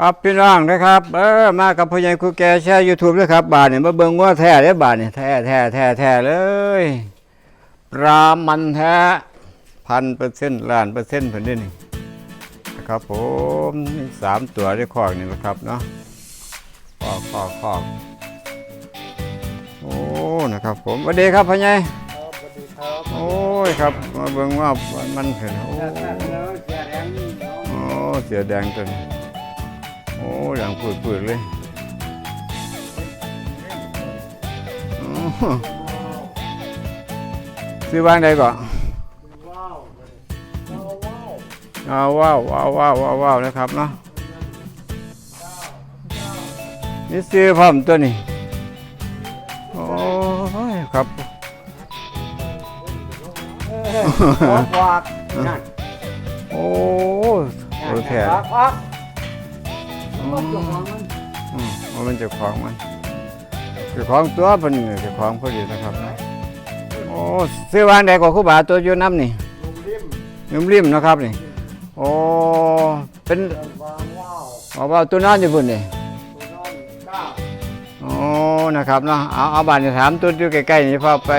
ครับพี่น้องนะครับ เออมากับพ่อใหญ่ครูแกแชร์ยูทูบด้วยครับ บาทเนี่ยมาเบิ่งว่าแท้เด้อบาทเนี่ยแท้แท้แท้แท้เลยปลามันแท้พันเปอร์เซ็นต์ล้านเปอร์เซ็นต์ผลนี่นี่นะครับผมนี่สามตัวด้วยคอกนี่นะครับเนาะคอกคอกคอกโอ้นะครับ ผมสวัสดีครับพ่อใหญ่ครับสวัสดีครับโอ้ยครับมาเบิ่งว่ามันเห็นโอ้แล้วเสียแรงนี่เนาะ โอ้เสียแดงตัวนี้โอ้ยอย่างปืดๆเลยโอ้ซื้อบ้านใดก่อนว้าวว้าวว้าวอ้าวว้าวว้าวว้าวว้าวว้าวนะครับเนาะนี่ซื้อพร้อมตัวนี้โอ้ยครับออกวากนั่นโอ้ยโอเค กออกมันจงมันอืมว่ามันเจะของมันเจะของตัวเป็นเจะของพอดีนะครับเนาะโอ้ซื้อวางใดก็คู่บาตัวอยู่น้ำนี่ลุมริมนุ่มริมๆนะครับนี่ โอ้เป็นเดินวางว้าวบอกว่าตัวนอนอยู่พุ่นนี่ ตัวนอนก้าโอ้ นะครับเนาะ เอา เอาบานจะถามตัวอยู่ใกล้ๆนี่พอไป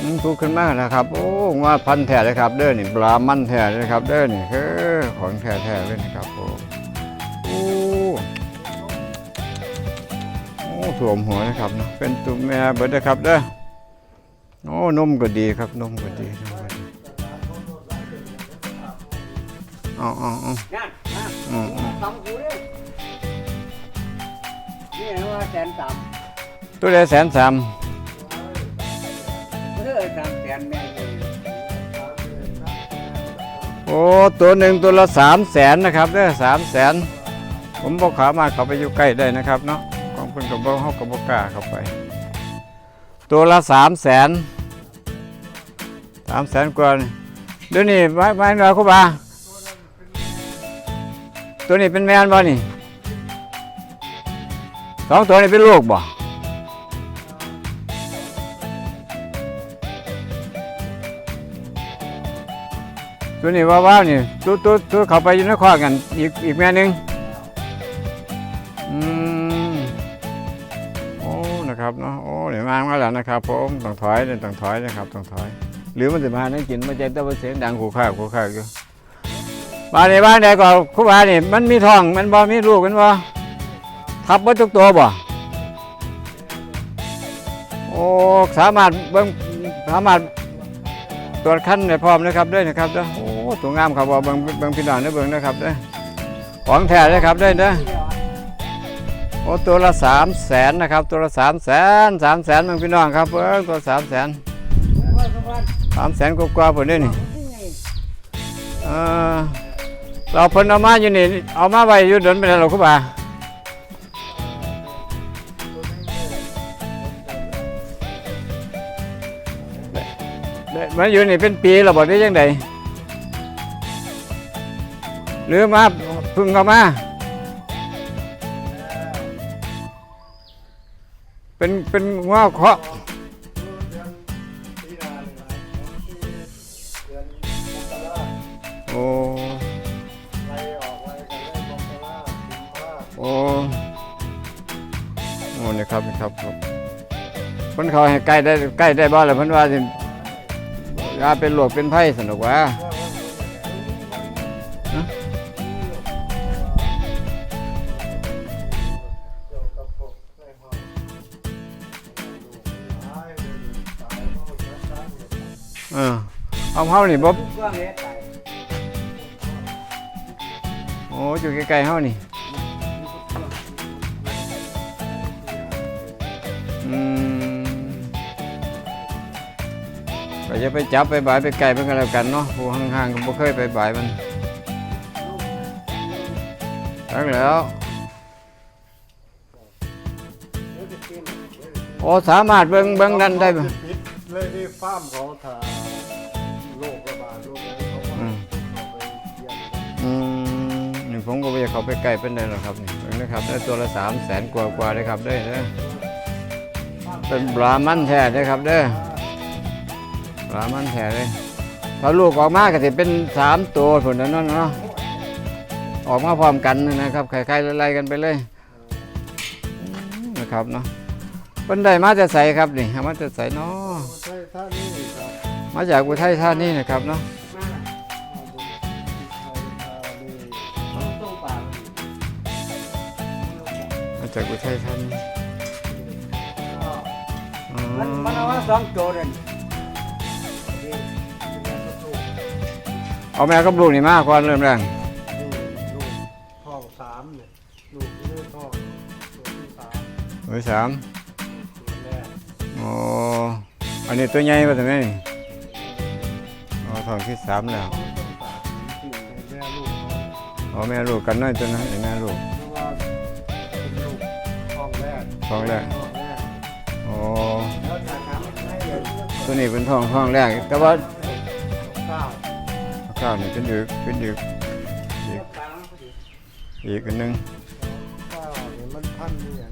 อืมพูดขึ้นมานะครับ โอ้ว่าพันธุ์แท้เลยครับ เด้อนี่ปลามันแท้เลยครับ เด้อนี่คือของแท้ๆเลยนะครับผม อ้โอ้ถ่วมหัวนะครับเนาะเป็นตัวแม่เบิดนะครับเด้อโอ้นมก็ดีครับนมก็ดีนมก็ดีเอาเอาเอานั่นนั่นอืมอืมทำกูดินี่ว่าแสนสามตัวละแสนสามเออสามแสนแม่เลยโอ้ตัวหนึ่งตัวละสามแสนนะครับเด้อสามแสน ผมบอกขามาเขาไปอยู่ใกล้ได้นะครับเนาะของเพิ่นกับบ่เฮากับบ่กล้าเข้าไป ตัวละสามแสนสามแสนกว่านี่เดี๋ยวนี้ไม้ไม้น้อยคุบาตัวนี้เป็นแมนบ่นี่สองตัวนี้เป็นลูกบ่ตัวนี้ว่าว้าวนี่ตัวตัวตัวเขาไปอยู่ในคอกันอีกอีกแม่หนึง นะครับผมต้องถอยเดี๋ยต้องถอยนะครับต้องถอย หรือมันจะมานั่งกินมาใจแต่ว่าเสียงดังขู่ข้าขู่ข้าอยู่บ้านในบ้านใดก็คู่บ้านนี่มันมีท้องมันบ่มีลูกมันบ่ทับเบ่ทุกตัวบ่โอ้สามารถเบิ่งสามารถตรวจคันได้พร้อมนะครับด้วยนะครับเด้อโอ้ตัวงามครับบ่เบิ่งเบิ่งพี่น้องเด้อเบิ่งนะครับเด้อของแท้เลยครับเด้อเด้อ โอ้ตัวละสามแสนนะครับ ตัวละสามแสนสามแสนมึงพี่น้องครับเออตัวสามแสนสามแสนกว่าๆผมนี่นี่เออเราเพิ่นเอามาอยู่นี่เอามาไว้อยู่เดินไปแล้วหรอคุณบ่าเด้มาอยู่นี่เป็นปีแล้วบอกได้ยังไงหรือมาพึ่งเข้ามา เป็นเป็นง้าเคาะโอ้โอ้โอ้นี่ครับนี่ครับครับเพิ่นเขาให้ใกล้ได้ใกล้ได้บ้านแล้วเพิ่นว่าสิยาเป็นหลวกเป็นไผ่สนุกว่า เออเอาเฮานี่บ่โอ้อยู่ใกล้ๆเฮานี่อืมก็จะไปจับไปบายไปไกลมันก็แล้วกันเนาะผู้ห่างๆก็บ่เคยไปบายมันตั้งแล้วโอ้สามารถเบิ่งเบิ่งนั่นได้บ่ปิดเลยที่ฟาร์มเขาถ่าโก็ไม่อยากเข้าไปใกล้เป็นไดหรอกครับนี่นะครับได้ตัวละสามแสนกว่ากว่าเลยครับได้เด้อเป็นบรามันแท้เลยครับเด้อบรามันแท้เลยถ้าลูกออกมาก็จะเป็นสามตัวผลนั้นเนาะออกมาพร้อมกันนะครับคล้ายๆไล่กันไปเลยนะครับเนาะเพิ่นได้มาจะใส่ครับนี่มาจะใส่เนาะมาจากอุทัยธานีนะครับเนาะ จากอุทัยธานีอ๋อมันมันเอามาสองโจเด่นเอาแม่กับลูกนี่มาก่อนเริ่มแรงนี่ลูกท้องสามเนี่ยลูกที่ได้ท้องตัวที่สามเบอร์สามตัวแรกอ๋ออันนี้ตัวใหญ่ป่ะทำไมนี่อ๋อทองที่สามแล้วท้องต้นสามสี่แม่ลูกเขาอ๋อแม่ลูกกันน้อยตัวนั้นไอ้แม่ลูก ท้องแรกท้องแรกท้องแรกอ๋อแล้วจะทำให้เดี๋ยวตัวนี้เป็นทองทองแรก แต่ว่าเก้าข้าวนี่เป็นอยู่เป็นอยู่ปลาพอดีอีกอันหนึงเก้าเนี่ยมันพันเนี่ย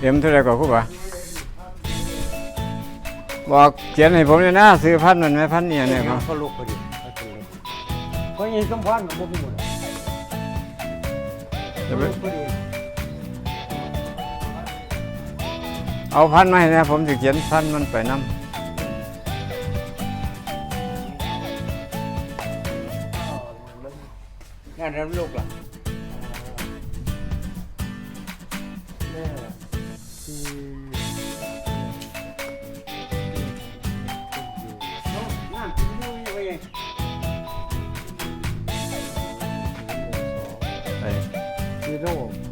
เอ็มเท่าไหรก่อนคุณบ่าบอกเขียนให้ผมเลยนะซื้อพันธุ์มันไหมพันธุ์เนี่ยเนี่ยครับก็ลูกพอดีเพราะยังสมพรกับพวกนี้หมดจะไปลูก เอาพันธุ์มาให้นะผมจะเขียนพันธุ์มันไปนํงานรับลูกล่ะแม่ที่งานที่อยู่ยังไงไปซีโร่โอ้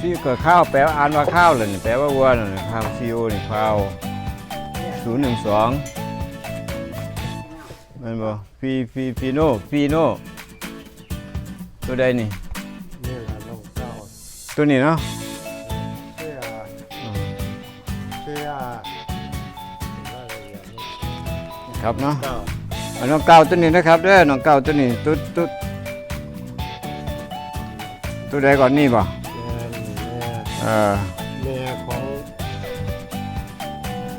ซี่เกิดข้าวแปลว่าอ่านว่าข้าวเลยนี่แปลว่าวัวน่ะข้าวซีโอนี่ข้าวศูนย์หนึ่งสองมันบ่ฟีฟีฟีโนฟีโนตัวใดนี่นี่ละน้องเก้าตัวนี้เนาะเสียเสียครับเนาะน้องเก่าตัวนี้นะครับเด้อน้องเก่าตัวนี้ตุ๊ดตุ๊ดตัวใดก่อนนี่บ่ แม่เออแม่ของ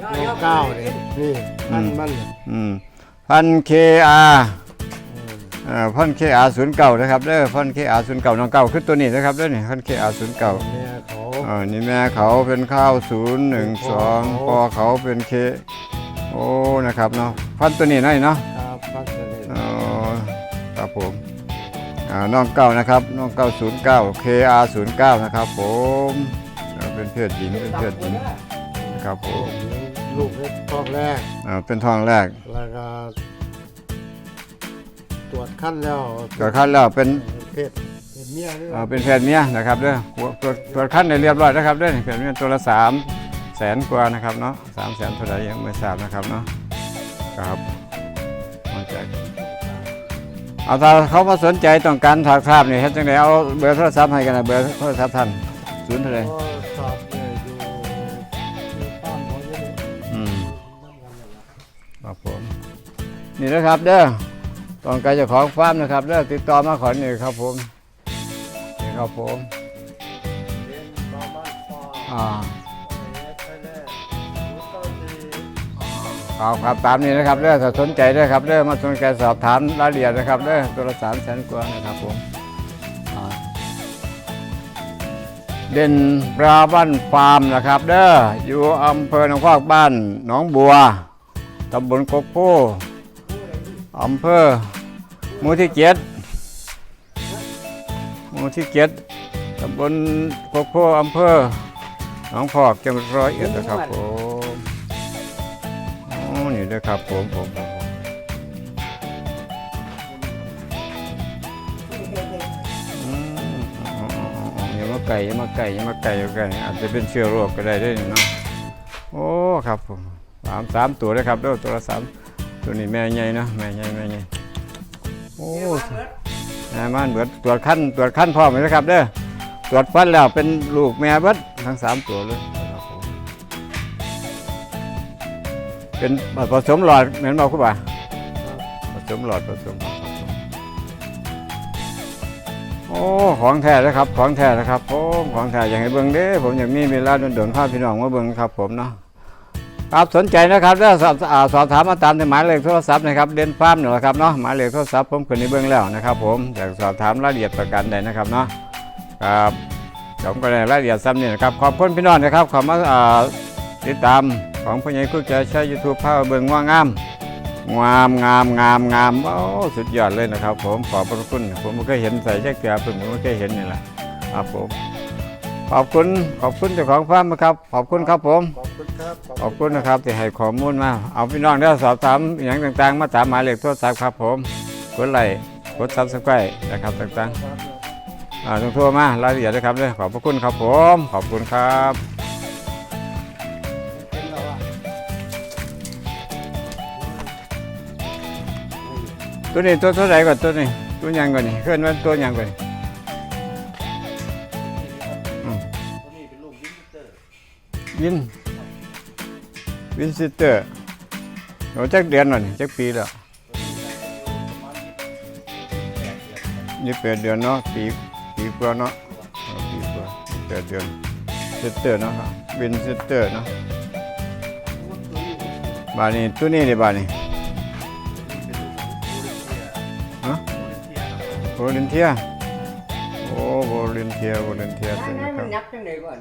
น้องเก้าเนี่ยนี่อันมันเนี่ยอืมพันเคอาอืมเอ่อพันเคอาศูนย์เก่านะครับเด้อพันเคอาศูนย์เก่าน้องเก่าคือตัวนี้นะครับเด้อนี่พันเคอาศูนย์เก่าแม่เขาเออนี่แม่เขาเป็นข้าวศูนย์หนึ่งสองพอเขาเป็นเคโอ้นะครับเนาะพันตัวนี้หน่อยเนาะครับพัสดุอ๋อครับผมอ่า น้องเก้านะครับน้องเก้าศูนย์เก้าเคอาศูนย์เก้านะครับผมเอ่อเป็นเพศหญิงเป็นเพศหญิงนะครับผมลูกเล็กท้องแรกอ่าเป็นทองแรกแล้วก็ตรวจขั้นแล้วตรวจขั้นแล้วเป็นเพศเป็นเมียหรืออ่าเป็นเพศเมียนะครับเด้อหัวตรวจตรวจขั้นในเรียบร้อยนะครับเด้อเพศเมียตัวละสามแสนกว่านะครับเนาะสามแสนเท่าไหร่ยังไม่ทราบนะครับเนาะครับมาจาก เอาถ้าเขามาสนใจต้องการถากทราบนี่เฮ็ดจังไดเอาเบอร์โทรศัพท์ให้กันนะเบอร์โทรศัพท์ท่านศูนย์เท่าไหร่ก็สอบเนี่ยอยู่อยู่บ้านเขาเนี่ยอืมครับผมนี่นะครับเด้อต้องการเจ้าของฟาร์มนะครับเด้อติดต่อมาขอนี่ครับผมนี่ครับผม เรียนประมาณปอ่า ครับครับตามนี้นะครับเด้อถ้าสนใจด้อครับเด้อมาสนใจสอบถามรายละเอียดนะครับเด้อตัวละสามแสนกว่านะครับผมเด่นปลาบ้านฟาร์มนะครับ เด้ออยู่อำเภอหนองพอกบ้านหนองบัวตำบลกกโพอำเภอหมู่ที่เจ็ดหมู่ที่เจ็ดตำบลกกโพอำเภอหนองพอกจังหวัดร้อยเอ็ดนะครับผม นี่ด้วยครับผมผมผมผมอย่ามาไก่อย่ามาไก่อย่ามาไก่อย่าไก่อาจจะเป็นเชื้อโรคก็ได้ด้วยเนาะโอ้ครับผมสามสามตัวเลยครับเด้วยตัวละสามตัวนี้แม่ใหญ่เนาะแม่ใหญ่แม่ใหญ่โอ้แม่มันเบิดตรวจขั้นตรวจขั้นพร้อมเลยนะครับเด้อตรวจฟันแล้วเป็นลูกแม่เบิดทั้งสามตัวเลย เป็นผสมหลอดเหมือนบอกคุณป่ะผสมหลอดผสมหลอดโอ้ของแท้นะครับ ของแท้นะครับผมของแท้อยากให้เบิ่งเด้ผมอยากมีเวลาโดนๆพาพี่น้องมาเบิ่งครับ ผมเนาะครับสนใจนะครับถ้าสอบอ่าสอบถามมาตามหมายเลขโทรศัพท์นะครับเด่นฟาร์มนี่แหละครับเนาะหมายเลขโทรศัพท์ผมขึ้นในเบื้องแล้วนะครับ ผมอยากสอบถามรายละเอียดประกันใดนะครับเนาะครับผมก็ได้รายละเอียดซ้ำนี่นะครับขอบคุณพี่น้องนะครับขอมาติดตาม ของพญายคุกจะใช้ยูทูบภาพเบิ่งว่างาม งามงามงามงามโอ้สุดยอดเลยนะครับ ผมขอบพระคุณผมไม่เคยเห็นใส่แจ็คเกียร์ผมไม่เคยเห็นนี่แหละครับผมขอบคุณขอบคุณเจ้าของฟาร์มนะครับ ขอบคุณครับผม ขอบคุณครับขอบคุณนะครับที่ให้ข้อมูลมา เอาพี่น้องได้สอบถามอหย่างต่างๆ มาตามหมายเลขโทรศัพท์ครับผมกดไลค์กดซับสไครต์นะครับต่างๆอ่าต้องโทรมารายละเอียดนะครับเลยขอบพระคุณครับผม ขอบคุณครับ ตัวนี้ตัวเท่าไหร่ก่อนตัวนี้ตัวหยังก่อนนี่เคลื่อนว่าตัวหยังก่อนนี่อืมวินวินซิสเตอร์โหจักเดือนหน่อยจักปีแล้วยี่แปดเดือนเนาะปีปีกว่าเนาะเอาปีกว่ายี่แปดเดือนซิสเตอร์เนาะครับวินซิสเตอร์เนาะบานนี้ตัวนี้ดิบาน นี้โวลินเทียโอ้โวลินเทียโวลินเทียนั่ตัวนนี้คมัรับนยับจังไดก่อน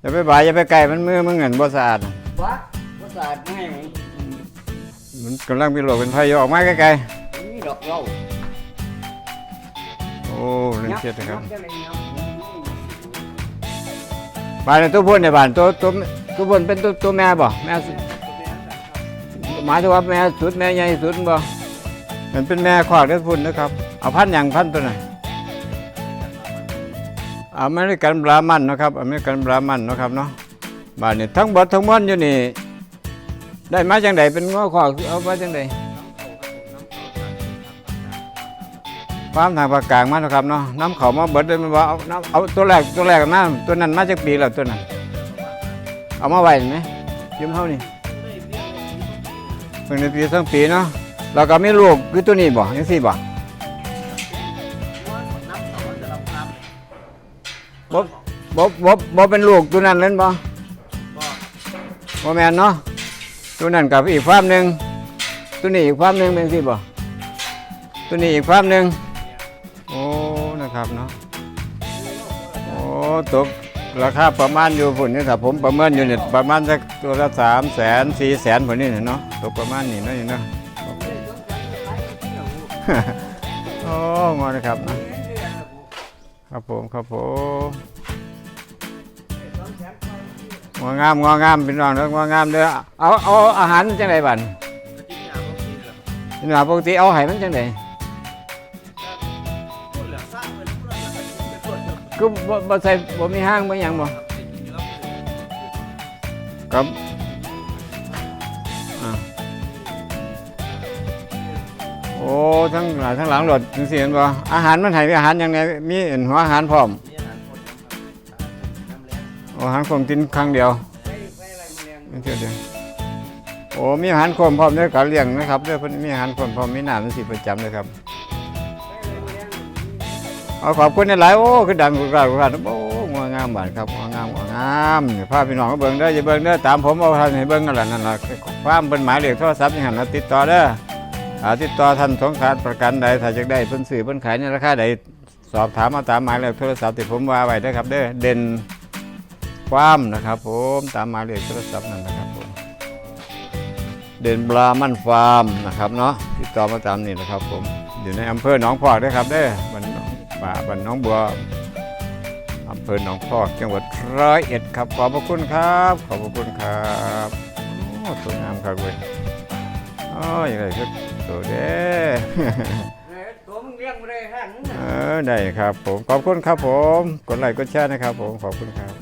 อย่าไปบ่ายอย่าไปไก่มันมือมันเงินบ่สะอาด วะบ่สะอาดให้มันมันกำลังมีโรคเป็นไฟอยู่ออกมาไกลมีดอกเหล้าๆโอ้โวลินเทียนะครับจังได๋ยับบ้านในตัวพ่นในบ้านตัวตัวตัวพ่นเป็นตัวตัวแม่บ่แม่สุหมายถึงว่าแม่สุดแม่ใหญ่สุดบ่ มันเป็นแม่ขวากเด้อดพุ่นนะครับ เอาพันธุ์หยังพันตัวไหนอเมริกันบรามันนะครับอเมริกันบรามันนะครับเนาะบ้านนี้ทั้งบดทั้งมวลอยู่นี่ ได้มาจังไดเป็นง้อขวากเอามาจังไดความทางภาคกลางมานะครับเนาะน้ำเขามาเบิดเลยมันว่าเอาน้ำเอาตัวแรกตัวแรกมาตัวนั้นมาจากปีแล้วตัวนั้น เอามาไว้เห็นไหมยืมเท่านี่เพิ่งในปีสองปีเนาะ แล้วก็มีลูกคือตัวนี้บ่ยังสี่บ่บ่บ่บ่บ่เป็นลูกตัวนั้นเล่นบ่บ่แมนเนาะตัวนั้นกับอีกฟาร์มหนึ่งตัวนี้อีกฟาร์มหนึ่งเป็นสี่บ่ตัวนี้อีกฟาร์มหนึ่งโอ้นะครับเนาะโอ้ตกราคาประมาณอยู่ผุนนี่ถ้าผมประเมินอยู่เนี่ยประมาณสักตัวละสามแสนสี่แสนผุนนี่เนาะตกประมาณนี้เนาะนี่เนาะ โอ้งอนะครับนะครับผมครับผมงองามงองามพี่น้องเด้ององามเด้อเอาเอาอาหารมันจังไดบัดนี่ว่าปกติเอาให้มันจังไดก็บ่บ่ใส่บ่มีห้างบ่หยังบ่ครับ อ้ทั้งหลายทั้งหลังรถจังซี่เห็นบ่อาหารมันให้อาหารยังไงมีเห็นหัวอาหารพร้อมโอ้อาหารคมกินครั้งเดียวไม่เที่ยวเดียวโอ้มีอาหารคมพร้อมด้วยการเลี้ยงนะครับด้วยเพิ่นมีอาหารคมพร้อมมีน้ำมันสิประจำเลยครับเอาขอบคุณหลายโอ้คือดังกุกกากุกกาโอ้งัวงามบานครับงัวงามงัวงามนี่พพี่น้องมาเบิ่งเด้อย่าเบิ่งเด้อตามผมเอาท่านให้เบิ่งกันละนั่นล่ะความเป็นหมายเลขโทรศัพท์นี่หันติดต่อเด้อ อาติดต่อท่านสงขลาประกันใดถ้าอยากได้เพิ่นซื้อเพิ่นขายในราคาใดสอบถามมาตามหมายเลขโทรศัพท์ที่ผมว่าไว้เด้อครับ เด้อเด่นความนะครับผมตามหมายเลขโทรศัพท์นั่นนะครับผมเด่นบรามันฟาร์มนะครับเนาะติดต่อมาตามนี่นะครับ ผมอยู่ในอำเภอหนองพอกด้วยครับเด้อบ้านหนองป่าบ้านหนองบัวอำเภอหนองพอกจังหวัดร้อยเอ็ดครับขอบพระคุณครับ ขอบพระคุณครับโอ้สวยงามครับเว้ยโอ้ยอะไรก็ ตัวเด้ตัวมึงเลี้ยงบ่ได้หั่นเออได้ครับผม ขอบคุณครับผม กดไลค์กดแชร์นะครับผม ขอบคุณครับ